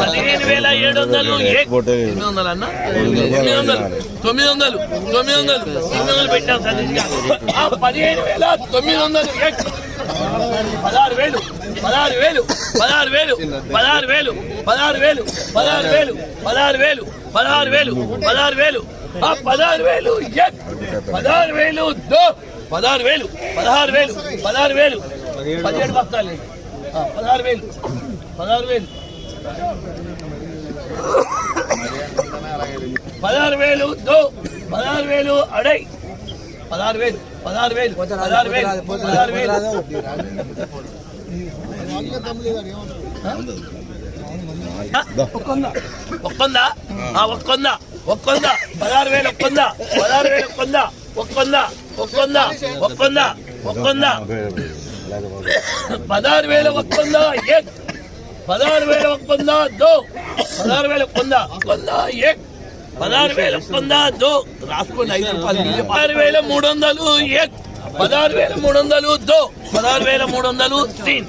పదిహేను వేలు ఏడు వందలు ఎనిమిది వందలు అన్న తొమ్మిది వందలు తొమ్మిది వందలు తొమ్మిది వందలు తొమ్మిది వందలు పెట్టాం సతీష్ గారు ఆ పదిహేను వేల తొమ్మిది వందలు పదహారు వేలు పదహారు వేలు పదహారు వేలు పదహారు వేలు పదహారు వేలు పదహారు వేలు పదహారు వేలు పదహారు వేలు పదహారు వేలు ఆ పదహారు వేలు పదహారు వేలు పదహారు వేలు పదహారు వేలు పదహారు వేలు పదిహేడు బస్తాలు. పదహారు వేలు. పదహారు వేలు. పదహారు వేలు దో. పదహారు వేలు అడై. పదహారు వేలు పదహారు వేలు పదహారు వేలు పదహారు వేలు. ఒక్కొందా? ఆ ఒక్కొందా? ఒక్కొందా? పదహారు వేలు ఒక్కొందా? పదహారు వేలు ఒక్కొందా? ఒక్కొందా? ఒక్కొందా? ఒక్కొందా? ఒక్కొందా? పదహారు వేల ఒప్పంద ఏక్. పదహారు వేల ఒప్పంద దో. పదహారు వేల ఒక్కొందా ఒప్పంద ఏక్. పదహారు వేల ఒక్కొందా దో. రాసుకోండి ఐదు రూపాయలు పదహారు వేల మూడు వందలు ఏక్. పదహారు వేల మూడు వందలు దో. పదహారు వేల మూడు వందలు తీన్.